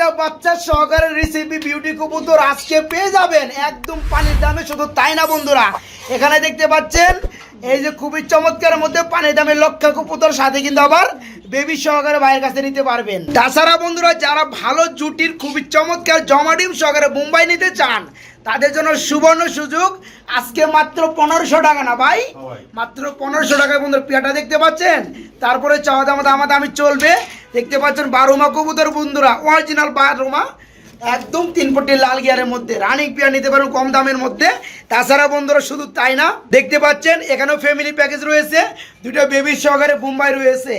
দুইটা বাচ্চা সহকারে রেসিপি বিউটি কবুতর আজকে পেয়ে যাবেন। একদম পানির দামে, শুধু তাই না বন্ধুরা? এখানে দেখতে পাচ্ছেন, এই যে খুবই চমৎকার মধ্যে পানির দামে লক্ষ কবুতর, সাথে কিন্তু আবার বেবি সহকারে ভাইয়ের কাছে নিতে পারবেন। তাছাড়া বন্ধুরা, যারা ভালো জুটির খুবই চমৎকার জমা ডিম সহকারে মুম্বাই নিতে চান তাদের জন্য সুবর্ণ সুযোগ। আজকে মাত্র পনেরোশো টাকা না ভাই? মাত্র পনেরোশো টাকায় বন্ধুরা পেয়াটা দেখতে পাচ্ছেন? তারপরে চাওয়া দামা দামা দামি চলবে। দেখতে পাচ্ছেন বারোমা কবুতর বন্ধুরা অরিজিনাল বারোমা। একদম তিন পটি লাল গিয়ারের মধ্যে। রানিং পিয়ার নিতে পারবেন কম দামের মধ্যে। তাছাড়া বন্ধুরা শুধু তাই না দেখতে পাচ্ছেন এখানেও ফ্যামিলি প্যাকেজ রয়েছে। দুটো বেবি সহকারে মুম্বাই রয়েছে।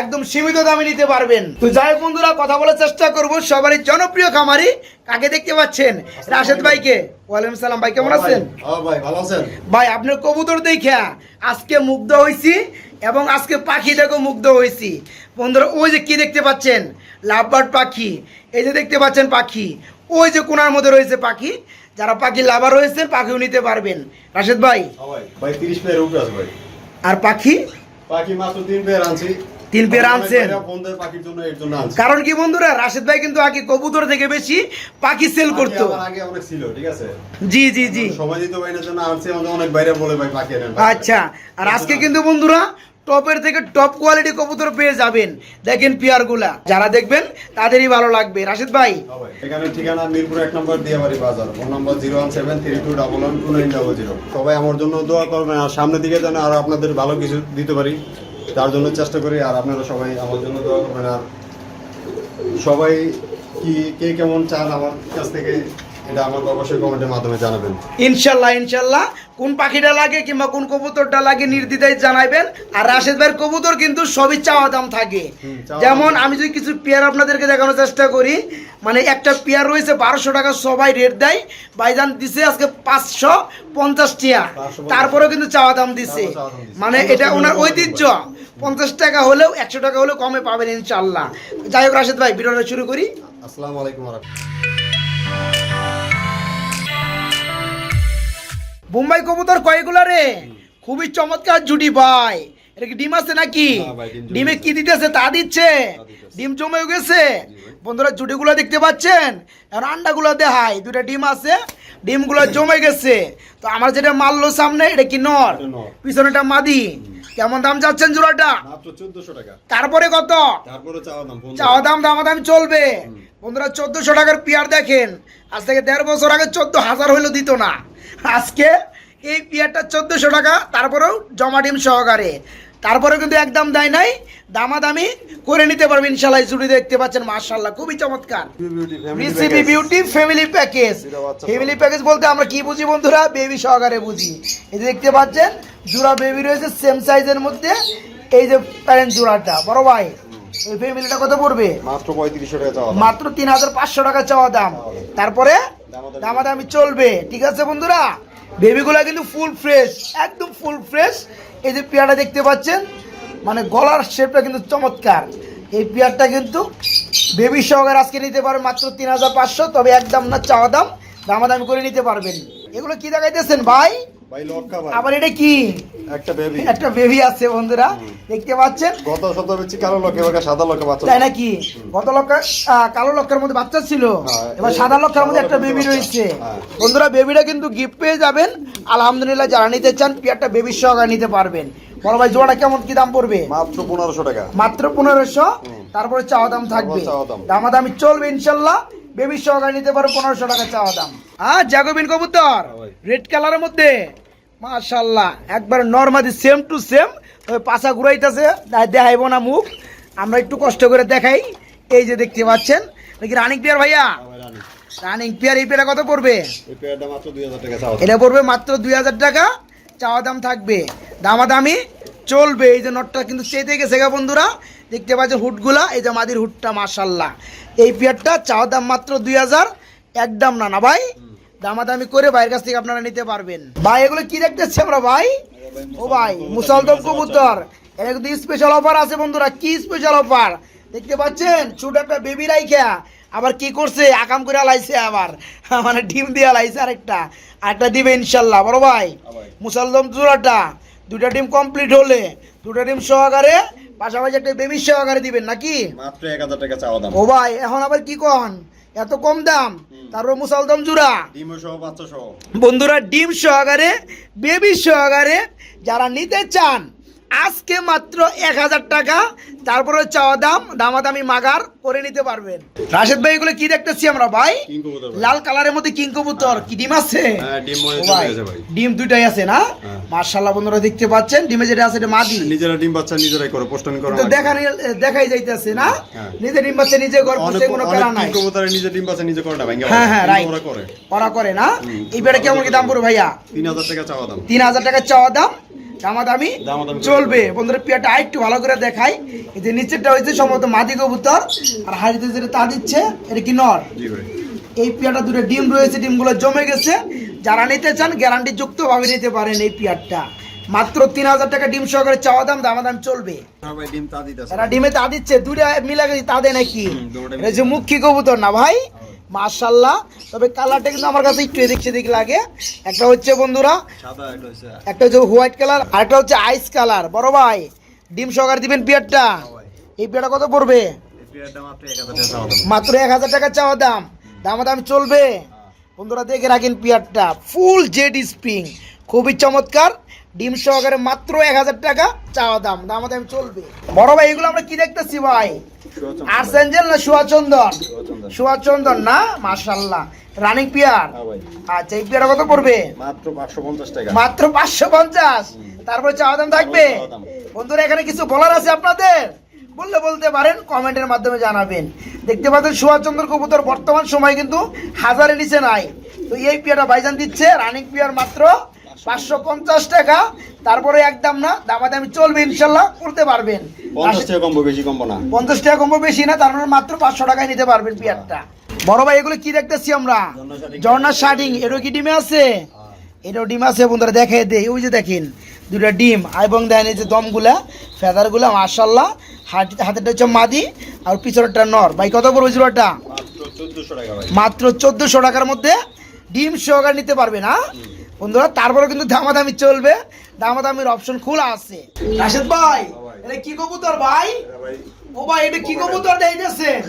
একদম সীমিত দামে নিতে পারবেন। তো যাই বন্ধুরা কথা বলার চেষ্টা করব। সবারই জনপ্রিয় খামারি কাকে দেখতে পাচ্ছেন? রাশেদ ভাইকে। ওয়ালাইকুম সালাম ভাই কেমন আছেন? ভাই ভালো আছেন? ভাই আপনার কবুতর দেখা আজকে মুগ্ধ হয়েছি এবং আজকে পাখি দেখেও মুগ্ধ হয়েছি। বন্ধুরা ওই যে কি দেখতে পাচ্ছেন? লাভবার্ড পাখি। এই যে দেখতে পাচ্ছেন পাখি ওই যে কোনার মধ্যে রয়েছে পাখি যারা পাখি লাভার রয়েছে পাখিও নিতে পারবেন। রাশেদ ভাই। ভাই ভাই তিরিশ পেয়ার উপরে আছে ভাই। আর পাখি? পাখি মাত্র তিন পেয়ার আনছি। তিন পেয়ার আনছেন? বন্ধের পাখির জন্য এর জন্য আনছি। কারণ কি বন্ধুরা রাশেদ ভাই কিন্তু আগে কবুতর থেকে বেশি পাখি সেল করতো। পাখি আমার আগে অনেক ছিল ঠিক আছে? জি জি জি। সময় দিতে পারি না জন্য আনছি অনেক বাইরে বলে ভাই পাখি আচ্ছা আর আজকে কিন্তু বন্ধুরা টপের থেকে টপ কোয়ালিটি কবুতর পেয়ে যাবেন। দেখেন পিয়ারগুলা। যারা দেখবেন, তাদেরই ভালো লাগবে। রাশিদ ভাই। এখানে ঠিকানা মিরপুর এক নম্বর দিয়াবাড়ি বাজার। Phone number zero one seven three two double one two nine double zero. সবাই আমার জন্য দোয়া করবেন, আর সামনের দিকে যেন আর আপনাদের ভালো কিছু দিতে পারি, তার জন্য চেষ্টা করি, আর আপনারা সবাই আমার জন্য দোয়া করবেন, আর সবাই কি, কে কেমন চান আমার কাছ থেকে এটা আমাকে অবশ্যই কমেন্টের মাধ্যমে জানাবেন। ইনশাল্লাহ ইনশাল্লাহ। কোন পাখিটা লাগে কিংবা কোন কবুতরটা লাগে নির্দ্বিধায় জানাবেন আর রাশেদ ভাইয়ের কবুতর কিন্তু সবই চাওয়া দাম থাকে। যেমন আমি যদি কিছু পেয়ার আপনাদেরকে দেখানোর চেষ্টা করি মানে একটা পেয়ার রয়েছে বারোশো টাকা সবাই রেট দেয়। ভাইজান দিছে আজকে পাঁচশো পঞ্চাশ টিয়া। তারপরেও কিন্তু চাওয়া দাম দিছে। চাওয়া দাম দিছে। মানে এটা ওনার ঐতিহ্য। পঞ্চাশ টাকা হলেও একশো টাকা হলেও কমে পাবেন ইনশাল্লাহ। যাই হোক রাশেদ ভাই ভিডিওটা শুরু করি। আসসালামু আলাইকুম বোম্বাই কবুতর কয়গুলা রে? খুবই চমৎকার জুটি ভাই। এটা কি ডিম আছে নাকি? ডিম কি দিতেছে? তা দিচ্ছে। ডিম জমে গেছে। বন্ধুরা জুটিগুলো দেখতে পাচ্ছেন? আর আন্ডাগুলো দেখাই। দুটা ডিম আছে। ডিমগুলো জমে গেছে। তো আমার যেটা মারলো সামনে এটা কি নর। পিছনেটা মাদি। কেমন দাম চাচ্ছেন জোড়াটা? মাত্র চোদ্দশো টাকা। তারপরে কত? তারপরে চাওয়া দাম চাওয়া দাম দামা দাম চলবে। বন্ধুরা চোদ্দশো টাকার পিয়ার দেখেন। আজ থেকে দেড় বছর আগে চোদ্দ হাজার হইল দিত না। আজকে এই পিয়ারটা চোদ্দশো টাকা তারপরেও জমা ডিম সহকারে। তারপরেও কিন্তু একদম দেয় নাই দামাদামি করে নিতে পারবেন ইনশাল্লাহ জুড়ি দেখতে পাচ্ছেন মার্শাল্লাহ খুবই চমৎকার। Recipe beauty family package family package বলতে আমরা কি বুঝি বন্ধুরা? বেবি সহকারে বুঝি। এই যে দেখতে পাচ্ছেন জোড়া বেবি রয়েছে সেম সাইজের মধ্যে। এই যে প্যারেন্ট জোড়াটা বড় ভাই এই ফ্যামিলিটা কত পড়বে? মাত্র পঁয়ত্রিশশো টাকা চাওয়া মাত্র তিন হাজার পাঁচশো টাকা চাওয়া দাম। তারপরে দামাদামি। দামাদামি চলবে ঠিক আছে বন্ধুরা? বেবিগুলা কিন্তু ফুল ফ্রেশ একদম ফুল ফ্রেশ এই যে পেয়ারটা দেখতে পাচ্ছেন মানে গলার শেপটা কিন্তু চমৎকার। এই পেয়ারটা কিন্তু বেবি সহকারে আজকে নিতে পারবেন মাত্র তিন হাজার পাঁচশো, তবে একদম না চাওয়া দাম, দামাদামি করে নিতে পারবেন। এগুলো কি দেখাইতেছেন ভাই? ভাই লটকা ভাই। আবার এটা কি? একটা বেবি একটা বেবি আছে বন্ধুরা দেখতে পাচ্ছেন? গত সপ্তাহ বেচছি কালো লক্ষ্যে এবার সাদা লক্ষ্যে বাচ্চা তাই নাকি? গত লক্ষ কালো লক্ষের মধ্যে বাচ্চা ছিল। হ্যাঁ, এবার সাদা লক্ষের মধ্যে একটা বেবি রয়েছে। হ্যাঁ। বন্ধুরা বেবিটা কিন্তু গিফট পেয়ে যাবেন। আলহামদুলিল্লাহ যারা নিতে চান পিয়ারটা বেবির সহকারে নিতে পারবেন। বড় ভাই জোড়াটা কেমন কি দাম পড়বে? মাত্র পনেরোশো টাকা। মাত্র পনেরোশো। তারপরে চাওয়া দাম থাকবে। দামাদামি চলবে ইনশাল্লাহ। বেবির সহকারে নিতে পারো পনেরোশো টাকা চাওয়া দাম। হ্যাঁ জাগোবিন কবুতর হ্যাঁ রেড কালারের মধ্যে। মাশাল্লাহ একবার নর্মাদি সেম টু সেম তবে পাশা ঘুরাইতেছে দেখাইব না মুখ। আমরা একটু কষ্ট করে দেখাই। এই যে দেখতে পাচ্ছেন নাকি রানিং পেয়ার ভাইয়া? রানিং পেয়ার এই পেয়ারা কত পড়বে। এটা পড়বে মাত্র দুই হাজার টাকা চাওয়া দাম থাকবে। দামাদামি চলবে এই যে নটটা কিন্তু চেতে গেছে গা বন্ধুরা। দেখতে পাচ্ছেন হুটগুলা এই যে মাদির হুটটা মাশাল্লাহ এই পেয়ারটা চাওয়া দাম মাত্র দুই হাজার একদম না না ভাই? দামাদামি করে বাইরের কাছ থেকে আপনারা নিতে পারবেন। ভাই এগুলো কি দেখতেছি আমরা ভাই? ও ভাই মুসলদম কবুতর। এটা কিন্তু স্পেশাল অফার আছে বন্ধুরা কি স্পেশাল অফার দেখতে পাচ্ছেন ছোট একটা বেবি রাইখা। আবার কি করছে? আকাম করে লাইছে আবার। মানে ডিম দিয়ে লাইছে আরেকটা। আরেকটা দিবে ইনশাল্লাহ বড় ভাই। মুসলদম জোড়াটা। দুটা ডিম কমপ্লিট হলে দুটা ডিম সহকারে পাশাপাশি একটা বেবি সহকারে দিবেন নাকি? মাত্র এক হাজার টাকা চাওয়া দাম। ও ভাই এখন আবার কি কন? এত কম দাম। তারপর মুসালদম জুড়া। ডিম সহ বাচ্চা সহ। বন্ধুরা ডিম সহকারে বেবি সহকারে যারা নিতে চান আজকে মাত্র এক হাজার টাকা। তারপরে চাওয়া দাম দামাদামি মাগার করে নিতে পারবেন। রাশেদ ভাই এগুলো কি দেখতেছি আমরা ভাই? লাল কালারের মধ্যে কিং কবুতর। কি ডিম আছে? হ্যাঁ, ডিম ভাই, ভাই। দুইটাই আছে না? হ্যাঁ। মার্শাল্লাহ বন্ধুরা দেখতে পাচ্ছেন ডিমে যেটা আছে এটা মাদি। নিজেরা ডিম বাচ্চা নিজেরাই করে পোস্টন করে তো দেখা দেখাই যাইতেছে না? হ্যাঁ। নিজে ডিম বাচ্চা নিজে অনেক বসে কোনো প্যারা নাই। নিজে ডিম বাচ্চা নিজে করে না ভাঙ্গা হ্যাঁ হ্যাঁ রাইট ওরা করে। ওরা করে না? হুম। এই বেড়ে কেমন কি দাম পড়বে ভাইয়া? তিন হাজার টাকা চাওয়া দাম। তিন হাজার টাকা চাওয়া দাম? দামাদামি চলবে। বন্ধুরা পিয়াটা আরেকটু ভালো করে দেখাই। এই যে নিচেরটা হয়েছে সম্ভবত মাদি কবুতর। আর হাড়িতে যেটা তা দিচ্ছে এটা কি নর? এই পিয়াটা দুটো ডিম রয়েছে ডিমগুলো জমে গেছে। যারা নিতে চান গ্যারান্টি যুক্ত ভাবে নিতে পারেন এই পিয়ারটা। মাত্র তিন হাজার টাকা ডিম সহকারে চাওয়া দাম দামাদাম চলবে। হ্যাঁ ডিম তা দিতেছে। এরা ডিমে তা দিচ্ছে দুটা মিলা তা দেয় নাকি? হুম, দুটোটা মুখী কবুতর না ভাই? মার্শাল্লাহ তবে কালারটা কিন্তু আমার কাছে একটু এদিক সেদিক লাগে। একটা হচ্ছে বন্ধুরা একটা হচ্ছে হোয়াইট কালার আর একটা হচ্ছে আইস কালার। বড় ভাই ডিম সহকারে দিবেন পিয়ারটা এই পিয়ারটা কত পড়বে? মাত্র এক হাজার টাকা চাওয়া দাম। মাত্র এক হাজার টাকা চাওয়া দাম। দাম দাম চলবে। বন্ধুরা দেখে রাখেন পিয়ারটা ফুল জেড স্প্রিং। খুবই চমৎকার। ডিম সহকারে মাত্র এক হাজার টাকা চাওয়া দাম দাম দাম চলবে। বড় ভাই এগুলো আমরা কি দেখতেছি ভাই? আর্সেঞ্জেল না সুয়াচন্দন? সুয়াচন্দন। না? মাশাল্লাহ রানিং পিয়ার? হ্যাঁ আচ্ছা এই পিয়ারটা কত পড়বে? মাত্র পাঁচশো পঞ্চাশ টাকা। মাত্র পাঁচশো পঞ্চাশ? তারপরে চাওয়া দাম থাকবে? বন্ধুরা এখানে কিছু বলার আছে আপনাদের? বললে বলতে পারেন কমেন্টের মাধ্যমে জানাবেন। দেখতে পাচ্ছেন সুভাষচন্দ্র কবুতর বর্তমান সময় কিন্তু হাজারের নিচে নাই। তো এই পিয়াটা ভাইজান দিচ্ছে রানিং পিয়ার মাত্র পাঁচশো পঞ্চাশ টাকা তারপরে একদম না দামাদামি চলবে ইনশাল্লাহ করতে পারবেন। পঞ্চাশ টাকা কমবো বেশি কমবো না। পঞ্চাশ টাকা কমবো বেশি না তার মানে মাত্র পাঁচশো টাকায় নিতে পারবেন পিয়ারটা বড় ভাই এগুলো কি দেখতেছি আমরা? ঝর্ণার শার্টিং এটাও কি ডিমে আছে? এটাও ডিম আছে বন্ধুরা দেখে দে ওই যে দেখেন দুটা ডিম এবং দেন এই যে দমগুলা ফেদারগুলা মার্শাল্লাহ হাত হাতেরটা হচ্ছে মাদি আর পিছনেরটা নর। ভাই কত পড়বে জোড়াটা? মাত্র চোদ্দশো টাকা মাত্র চোদ্দশো টাকার মধ্যে ডিম সহকার নিতে পারবে না বন্ধুরা তারপরে কিন্তু দামাদামি চলবে। দামাদামির অপশন খোলা আছে। রাশেদ ভাই এটা কি কবুতর ভাই? ভাই ও ভাই এটা কি কবুতর দেইতেছেন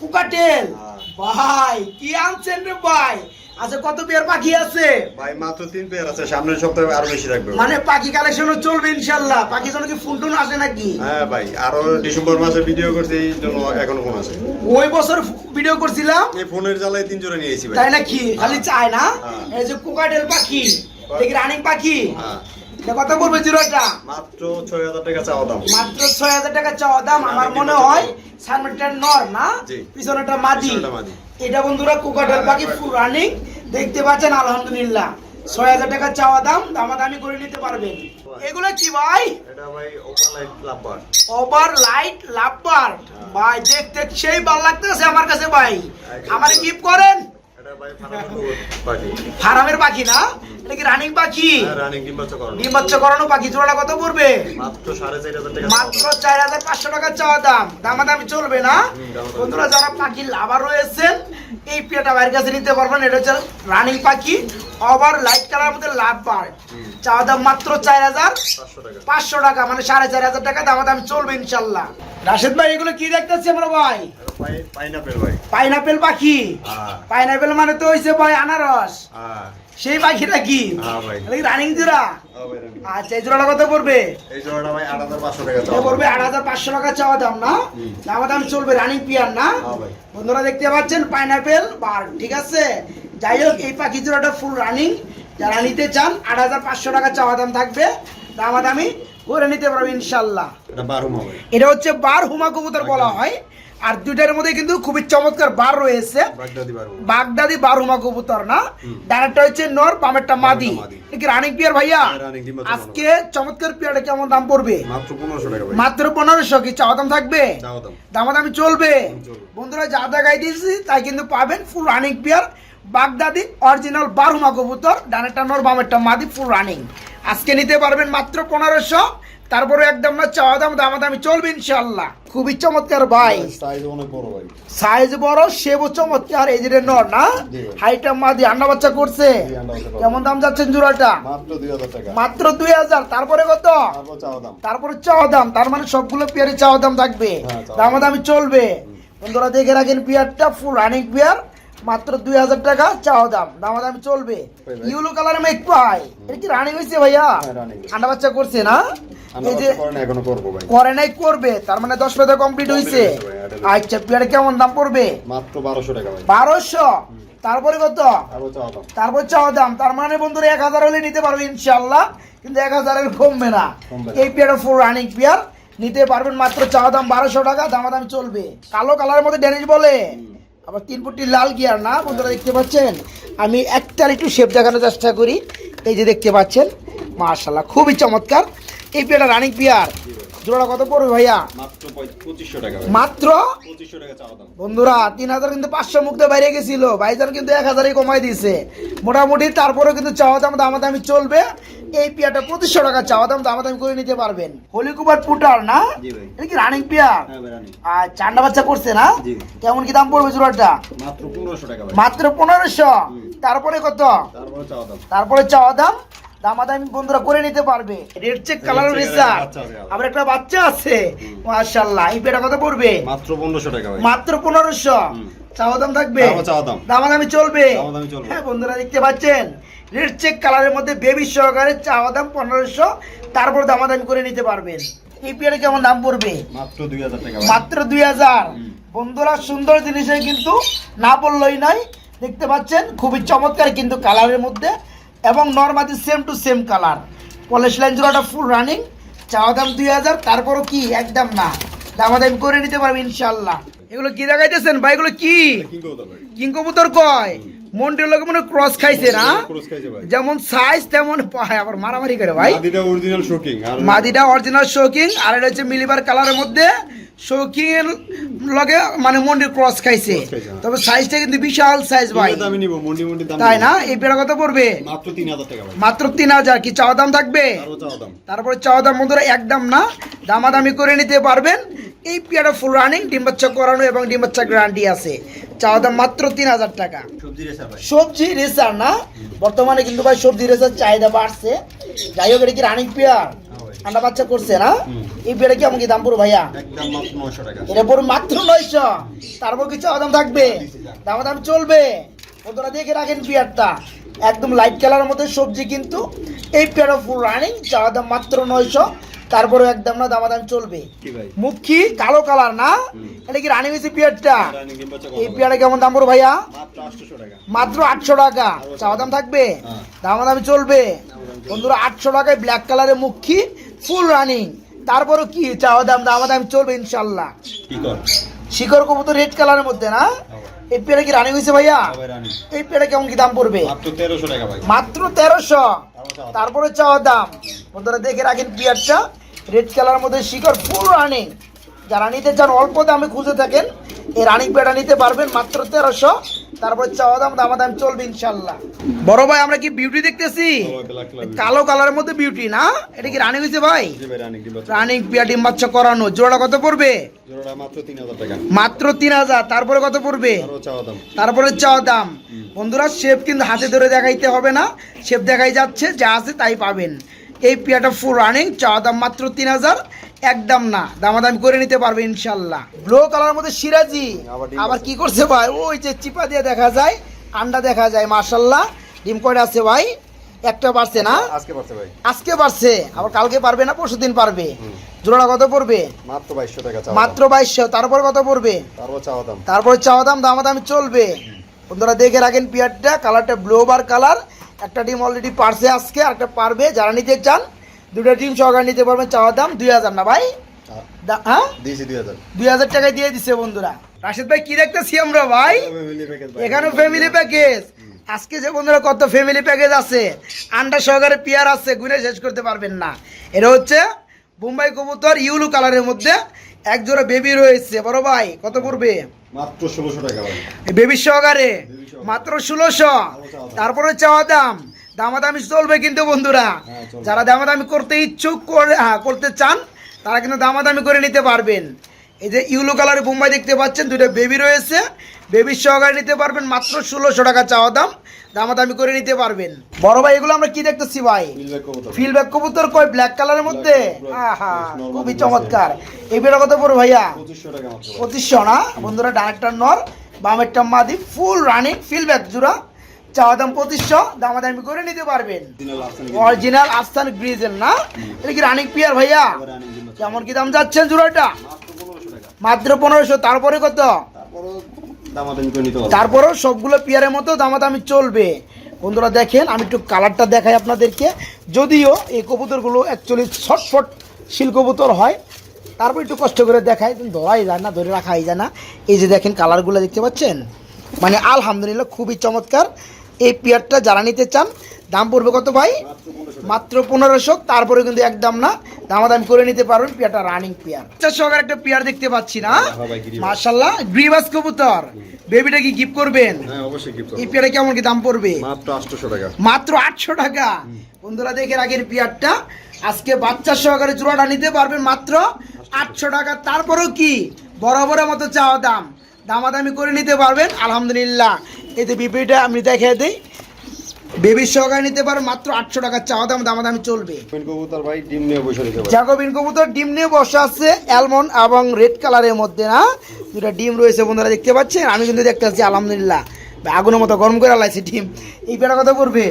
কুকাটেল। হ্যাঁ। ভাই কি আনছেন রে ভাই? আচ্ছা কত পেয়ার পাখি আছে? ভাই মাত্র তিন পেয়ার আছে সামনের সপ্তাহে আরও বেশি থাকবে। মানে পাখি কালেকশনও চলবে ইনশাল্লাহ পাখি জন্য কি ফুল টুন আসে নাকি? হ্যাঁ ভাই আরও ডিসেম্বর মাসে ভিডিও করছি এই জন্য এখনও ফোন আছে। ওই বছর ভিডিও করছিলাম? এই ফোনের জ্বালায় তিন জোড়া নিয়ে এসেছি ভাই। তাই নাকি? খালি চায় না? হ্যাঁ। এই যে কুকাটেল পাখি দেখি রানিং পাখি। হ্যাঁ। কত পড়বে জিরোটা? মাত্র ছয় হাজার টাকা চাওয়া দাম। মাত্র ছয় হাজার টাকা চাওয়া দাম আমার মনে হয় সামনেটা নর না। পিছনেটা মাদি। এটা বন্ধুরা কুকাটাল পাখি ফুল রানিং দেখতে পাচ্ছেন আলহামদুলিল্লাহ। ছয় হাজার টাকা চাওয়া দাম দামাদামি করে নিতে পারবেন। এগুলো কি ভাই? ওভার লাইট লাভবার ভাই দেখতে সেই ভালো লাগতেছে আমার কাছে ভাই। আমার গিফট করেন? ফার্মের পাখি। না? এটা কি রানিং পাখি? হ্যাঁ রানিং ডিম বাচ্চা করানো ডিম পাখি। জোড়াটা কত পড়বে? মাত্র সাড়ে চার হাজার টাকা মাত্র চার হাজার পাঁচশো টাকা চাওয়া দাম। দামাদামি চলবে না? বন্ধুরা যারা পাখি লাভার রয়েছেন এই পেটা বাইরের কাছে নিতে পারবেন। এটা হচ্ছে রানিং পাখি। ওভার লাইট কালার মধ্যে লাভ চাওয়া দাম মাত্র চার হাজার পাঁচশো টাকা। মানে সাড়ে চার হাজার টাকা দামাদামি চলবে ইনশাল্লাহ। রাশেদ ভাই এগুলো কি দেখতেছি আমরা ভাই? পাইনাপেল পাখি? হ্যাঁ। পাইনাপেল মানে তো হইছে ভাই আনারস। হ্যাঁ। সেই পাখিটা কি? হ্যাঁ রানিং জোড়া? হ্যাঁ running। আচ্ছা এই জোড়াটা কত পড়বে? এই জোড়াটা ভাই আট হাজার পাঁচশো টাকা চাওয়া পড়বে আট হাজার পাঁচশো টাকা চাওয়া দাম না। চাওয়া দাম চলবে রানিং পিয়ার না? হ্যাঁ বন্ধুরা দেখতে পাচ্ছেন পাইনাপেল বার ঠিক আছে? যাই হোক এই পাখি জোড়াটা ফুল রানিং যারা নিতে চান আট হাজার পাঁচশো টাকা চাওয়া দাম থাকবে। দামাদামি করে নিতে পারবে ইনশাল্লাহ। এটা হচ্ছে বার হুমা কবুতর বলা হয়। আর দুইটার মধ্যে কিন্তু খুবই চমৎকার বার রয়েছে। বাগদাদি বারো হুমা। কবুতর না? হুম। ডানারটা হচ্ছে নর বামেরটা মাদি। কি রানিং পিয়ার ভাইয়া? হ্যাঁ, আজকে চমৎকার পিয়ারটা কেমন দাম পড়বে? মাত্র পনেরোশো কি চাওয়া দাম থাকবে? দাম। দামাদামি চলবে। বন্ধুরা যা দেখাই দিয়েছি তাই কিন্তু পাবেন full running pair Baghdadi original বারুমা কবুতর ডানেরটা নর বামেরটা মাদি ফুল রানিং আজকে নিতে পারবেন মাত্র পনেরোশো। তারপরে একদম না চাওয়া দাম দামাদামি চলবে ইনশাল্লাহ খুবই চমৎকার ভাই। সাইজ বড় সেব চমৎকার এই যে নর না? হাইটা মাদি আন্ডা বাচ্চা করছে। কেমন দাম যাচ্ছেন জোড়াটা? মাত্র দুই হাজার তারপরে কত? তারপর দাম তারপরে চাওয়া দাম তার মানে সবগুলো পেয়ারে চাওয়া দাম থাকবে। হ্যাঁ, চাওয়া দামাদামি চলবে। বন্ধুরা দেখে রাখেন পেয়ারটা ফুল রানিং পেয়ার। মাত্র দুই হাজার টাকা চাওয়া দাম। দামাদামি চলবে। ভাই। ইউলো কালারে মেক পাই। এটা কি রানিং হয়েছে ভাইয়া? হ্যাঁ। আন্ডা বাচ্চা করছে না? এই যে করে নাই করবে। তার মানে দশ পেতে কমপ্লিট হয়েছে। আচ্ছা পেয়ারে কেমন দাম পড়বে? মাত্র বারোশো টাকা বারোশো? তারপরে কত? তারপর চাওয়া দাম। দাম। তার মানে বন্ধুরা এক হাজার হলে নিতে পারবে ইনশাল্লাহ কিন্তু এক হাজারের কমবে না। এই পেয়ার ফুল রানিং পেয়ার। নিতে পারবেন মাত্র চাওয়া দাম বারোশো টাকা। দামাদাম চলবে। কালো কালারের মধ্যে ড্যানিশ বলে। আবার তিন ফুটটি লাল গিয়ার না, বন্ধুরা দেখতে পাচ্ছেন? আমি একটার একটু শেপ দেখানোর চেষ্টা করি। এই যে দেখতে পাচ্ছেন মার্শাল্লাহ খুবই চমৎকার। এই বিয়ারটা রানিক পেয়ার। জোড়া কত পড়বে ভাইয়া? মাত্র দাম। বন্ধুরা তিন হাজার কিন্তু পাঁচশো মুক্ত বাইরে গেছিল। ভাইজান কিন্তু এক হাজারই কমাই দিয়েছে। মোটামুটি তারপরেও কিন্তু চাওয়া দাম দামাদামি চলবে। এই পিয়াটা পঁচিশশো টাকা চাওয়া দাম দামাদামি করে নিতে পারবেন। হলিকুবার পুটার না? এটা কি রানিং পিয়ার? হ্যাঁ আর চান্ডা বাচ্চা করছে না? কেমন কি দাম পড়বে জোড়াটা? মাত্র পনেরোশো টাকা মাত্র পনেরোশো? তারপরে কত? তারপরে দাম। তারপরে চাওয়া দাম? দামাদামি বন্ধুরা করে নিতে পারবে। রেড চেক কালার check রেসা এর বাচ্চা আছে। আবার একটা বাচ্চা আছে। মাশাআল্লাহ এই পেটা কত পড়বে? মাত্র পনেরোশো টাকা ভাই। মাত্র পনেরোশো। হুম। চাওয়া দাম থাকবে? চাওয়া দাম। দামাদামি চলবে? দামাদামি চলবে। হ্যাঁ বন্ধুরা দেখতে পাচ্ছেন। রেড চেক কালারের মধ্যে বেবি সহকারে চাওয়া দাম পনেরোশো। তারপর দামাদামি করে নিতে পারবেন। এই পেয়ারে কেমন দাম পড়বে? মাত্র দুই হাজার টাকা মাত্র দুই হাজার। হুম। বন্ধুরা সুন্দর জিনিসে কিন্তু না বললেই নাই দেখতে পাচ্ছেন খুবই চমৎকার কিন্তু কালারের মধ্যে এবং নর্মাদি same to same colour polish line জোড়াটা ফুল রানিং চাওয়া দাম দুই হাজার তারপরও কি? একদম না। দামাদামি করে নিতে পারবে ইনশাল্লাহ এগুলো কি দেখাইতেছেন ভাই? এগুলো কি? কি করতে ভাই। কয়? মন্ডির লোক মনে ক্রস খাইছে না? যেমন সাইজ তেমন পায়। আবার মারামারি করে ভাই। মাদিটা অরিজিনাল শৌকিং আর এটা হচ্ছে মিলিবার কালারের মধ্যে। শৌকিং লগে মানে মন্ডির ক্রস খাইছে। হ্যাঁ। তবে সাইজটা কিন্তু বিশাল সাইজ ভাই। তিনটা নিব মন্ডি মন্ডি দাম তাই না? এই পেড়া কত পড়বে? মাত্র তিন হাজার টাকা ভাই। মাত্র তিন হাজার। কি চাওয়া দাম থাকবে? তারপর চাওয়া দাম। বন্ধুরা একদম না। দামাদামি করে নিতে পারবেন। এই পেয়ারা ফুল রানিং ডিম বাচ্চা করানো এবং ডিম বাচ্চা গ্যারান্টি আছে। চাওয়া দাম মাত্র তিন হাজার টাকা। সবজি রেসা রেসার না? বর্তমানে কিন্তু ভাই সবজি রেসার চাহিদা বাড়ছে। যাই হোক এটা কি রানিং পেয়ার? আন্ডা বাচ্চা করছে না। এই পেয়ারা কি আমাকে দাম পড়ো ভাইয়া? এটা পড়ো মাত্র নয়শো। তারপর কিছু দাম থাকবে? দাম দাম চলবে। ওরা দেখে রাখেন পেয়ারটা। একদম লাইট কালারের মধ্যে সবজি কিন্তু এই পেয়ারা ফুল রানিং চাওয়া দাম মাত্র নয়শো। তারপরে একদম না দামাদাম চলবে। কি মুখী কালো কালার না? এটা কি রানিং হয়েছে পেয়ারটা? এই কত ভাই? পেয়ারা কেমন দাম পড়ো ভাইয়া? মাত্র আটশো টাকা। চাওয়া দাম থাকবে? হ্যাঁ। দামাদামি চলবে। বন্ধুরা আটশো টাকায় ব্ল্যাক কালারের মুখী ফুল রানিং তারপরও কি চাওয়া দাম দামাদামি চলবে ইনশাল্লাহ। শিকড়। কবুতর রেড কালারের মধ্যে না? এই পেড়ে কি রানিং হয়েছে ভাইয়া? এই পেড়ে কেমন কি দাম পড়বে? মাত্র তেরোশো টাকা ভাই। মাত্র তেরোশো? তারপর চাওয়া দাম। তারপরে চাওয়া দাম বন্ধুরা দেখে রাখেন পিয়ারটা রেড কালারের মধ্যে শিকড় পুরো রানিং। যারা নিতে চান অল্প দামে খুঁজে থাকেন। এই রানিং পেড়া নিতে পারবেন মাত্র তেরোশো। তারপরে চাওয়া দাম দামা দাম চলবে ইনশাল্লাহ। বড় ভাই আমরা কি বিউটি দেখতেছি। কালো কালারের মধ্যে বিউটি না? এটা কি রানিং হয়েছে ভাই? রানি ডিম বাচ্চা। রানিং পিয়া ডিম বাচ্চা করানো। জোড়া কত পড়বে? মাত্র তিন হাজার তারপরে কত পড়বে? তারপর চাওয়া দাম। তারপরে চাওয়া দাম। বন্ধুরা শেপ কিন্তু হাতে ধরে দেখাইতে হবে না। শেপ দেখাই যাচ্ছে যা আছে তাই পাবেন। এই পিয়াটা ফুল রানিং চাওয়া দাম মাত্র তিন হাজার। একদম না দামাদামি করে নিতে পারবে ইনশাল্লাহ ব্লু কালার মধ্যে সিরাজি আবার। কি করছে ভাই? ওই যে চিপা দিয়ে দেখা যায় আন্ডা দেখা যায় মার্শাল্লাহ ডিম কয়টা আছে ভাই? একটা পারছে না? আজকে পারছে ভাই। আজকে পারছে আবার কালকে পারবে না পরশু দিন পারবে জোড়া কত পড়বে? মাত্র বাইশশো টাকা মাত্র বাইশশো তারপর কত পড়বে? তারপর চাওয়া দাম। তারপর চাওয়া দাম দামাদামি চলবে। বন্ধুরা দেখে রাখেন পিয়ারটা কালারটা ব্লু বার কালার একটা ডিম অলরেডি পারছে আজকে আর একটা পারবে যারা নিতে চান দুটো ডিম সহকারে নিতে পারবেন চাওয়া দাম দুই হাজার না ভাই? হ্যাঁ? দুই হাজার। টাকায় দিয়ে দিছে বন্ধুরা। রাশেদ ভাই কি দেখতেছি আমরা ভাই। এখানে ফ্যামিলি প্যাকেজ আজকে যে বন্ধুরা কত ফ্যামিলি প্যাকেজ আছে আন্ডা সহকারে পেয়ার আছে গুনে শেষ করতে পারবেন না। এটা হচ্ছে বোম্বাই কবুতর ইউলু কালারের মধ্যে এক জোড়া বেবি রয়েছে। বড় ভাই কত পড়বে? মাত্র ষোলোশো টাকা ভাই। বেবি সহকারে? মাত্র ষোলোশো। তারপরে চাওয়া দাম? দামাদামি চলবে কিন্তু বন্ধুরা। হ্যাঁ, যারা দামাদামি করতে ইচ্ছুক করে হ্যাঁ করতে চান তারা কিন্তু দামাদামি করে নিতে পারবেন। এই যে ইউলো কালারের বোম্বাই দেখতে পাচ্ছেন দুটো বেবি রয়েছে। বেবির সহকারে নিতে পারবেন মাত্র ষোলোশো টাকা চাওয়া দাম। দামাদামি করে নিতে পারবেন। বড় ভাই এগুলো আমরা কি দেখতেছি ভাই? ফিল্ডব্যাক কবুতর। কয় ব্ল্যাক কালারের মধ্যে? খুবই চমৎকার। এই বেটা কত পড়ো ভাইয়া? পঁচিশশো না? বন্ধুরা ডানেরটা নর বামেরটা মাদি ফুল রানিং ফিল্ডব্যাক জোড়া। চাওয়া দাম পঁচিশশো দামাদামি করে নিতে পারবেন। অরিজিনাল আস্তান গ্রিজেল না? এটা কি রানিং পিয়ার ভাইয়া? কেমন কি দাম যাচ্ছে জোড়াটা? মাত্র পনেরোশো তারপরে কত? তারপরও সবগুলো পিয়ারের মতো দামাদামি চলবে। বন্ধুরা দেখেন আমি একটু কালারটা দেখাই আপনাদেরকে। যদিও এই কবুতরগুলো অ্যাকচুয়ালি ছটফট শিল কবুতর হয়। তারপর একটু কষ্ট করে দেখাই ধরাই যায় না ধরে রাখাই যায় না। এই যে দেখেন কালারগুলো দেখতে পাচ্ছেন? মানে আলহামদুলিল্লাহ খুবই চমৎকার। এই পিয়ারটা যারা নিতে চান দাম পড়বে কত ভাই? মাত্র পনেরোশো তারপরে কিন্তু একদম না। দামাদামি করে নিতে পারবেন পিয়ারটা রানিং পিয়ার। সহকারে একটা পিয়ার দেখতে পাচ্ছি না। হ্যাঁ ভাই, মার্শাল্লাহ গ্রিবাস কবুতর। বেবিটা কি গিফট করবেন? হ্যাঁ এই পেয়ারে কেমন কি দাম পড়বে? মাত্র আটশোশো টাকা। মাত্র আটশো টাকা। বন্ধুরা দেখে আগের পেয়ারটা। আজকে বাচ্চা সহকারে জোড়াটা নিতে পারবেন মাত্র আটশো টাকা। তারপরেও কি? বরাবরের মতো চাওয়া দাম। দামাদামি করে নিতে পারবেন আলহামদুলিল্লাহ। এতে বিপিটা আমি দেখে দিই। বেবির সহকারে নিতে পারবেন মাত্র আটশো টাকা চাওয়া দাম দামাদামি চলবে। কবুতর ভাই ডিম নিয়ে বসে দিতে কবুতর ডিম নিয়ে বসা আছে অ্যালমন্ড এবং রেড কালারের মধ্যে না? দুটা ডিম রয়েছে বন্ধুরা দেখতে পাচ্ছেন? আমি কিন্তু দেখতে পাচ্ছি আলহামদুলিল্লাহ। আগুনের মতো গরম করে লাইছে ডিম। এই পেটা কত পড়বে?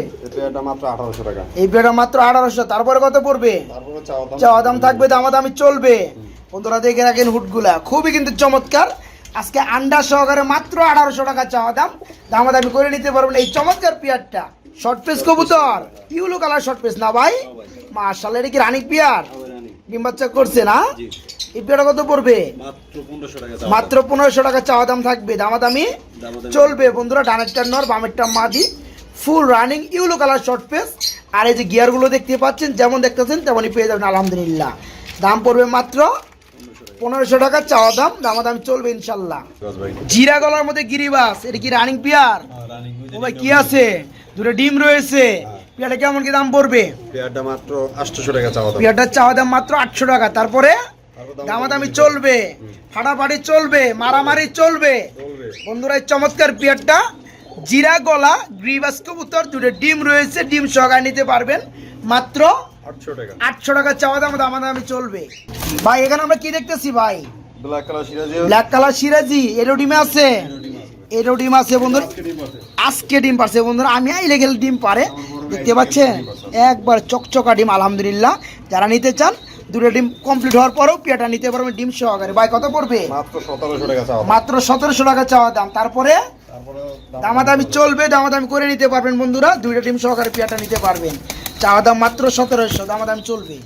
এই পেটা মাত্র আঠারোশো তারপরে কত পড়বে? তারপরে চাওয়া দাম চাওয়া দাম থাকবে দামাদামি চলবে। বন্ধুরা দেখে রাখেন হুটগুলা। খুবই কিন্তু চমৎকার। আজকে আন্ডা সহকারে মাত্র আঠারোশো টাকা চাওয়া দাম। দামাদামি করে নিতে পারবেন এই চমৎকার পিয়ারটা। শর্ট পেস কবুতর। ইউলো কালার শর্ট পেস না ভাই? মার্শাল এটা কি রানিক পিয়ার? ডিম বাচ্চা করছে না? এই পেয়ারটা কত পড়বে? মাত্র পনেরোশো টাকা চাওয়া দাম। থাকবে। দামাদামি। চলবে বন্ধুরা ডানেরটা নর বামেরটা মাদি। Full running yellow colour short face আর এই যে গিয়ারগুলো দেখতে পাচ্ছেন যেমন দেখতেছেন তেমনই পেয়ে যাবেন আলহামদুলিল্লাহ। দাম পড়বে মাত্র পনেরোশো টাকা চাওয়া দাম দামাদামি চলবে ইনশাল্লাহ। জিরা গলার মধ্যে গিরিবাস এটা কি রানিং পিয়ার? ও ভাই কি আছে? দুটো ডিম রয়েছে। পিয়ারটা কেমন কি দাম পড়বে? পেয়ারটা মাত্র আটশোশো টাকা চাওয়া দাম। পিয়ারটার চাওয়া দাম মাত্র আটশো টাকা। তারপরে দামাদামি চলবে। ফাটাফাটি চলবে মারামারি চলবে। চলবে। বন্ধুরা চমৎকার পিয়ারটা জিরা গলা গ্রিবাস কবুতর দুটো ডিম রয়েছে ডিম সহকারে নিতে পারবেন। মাত্র আটশো টাকা। চাওয়া দাম দামাদামি চলবে। ভাই এখানে আমরা কি দেখতেছি ভাই? ব্ল্যাক কালার সিরাজি এরো ডিমে আছে? এরো ডিম আছে বন্ধুরা। আজকে ডিম পারছে বন্ধুরা। আমি আইলে গেলে ডিম পারে দেখতে পাচ্ছেন? একবার চকচকা ডিম আলহামদুলিল্লাহ। যারা নিতে চান দুটো ডিম কমপ্লিট হওয়ার পরেও পিয়াটা নিতে পারবেন ডিম সহকারে। ভাই কত পড়বে? মাত্র সতেরোশো টাকা চাওয়া দাম। মাত্র সতেরোশো টাকা চাওয়া দাম। তারপরে তারপরে দামাদামি চলবে দামাদামি করে নিতে পারবেন বন্ধুরা। দুইটা টিম সহকারে পিয়াটা নিতে পারবেন। চাওয়া দাম মাত্র সতেরোশো দামাদামি চলবে।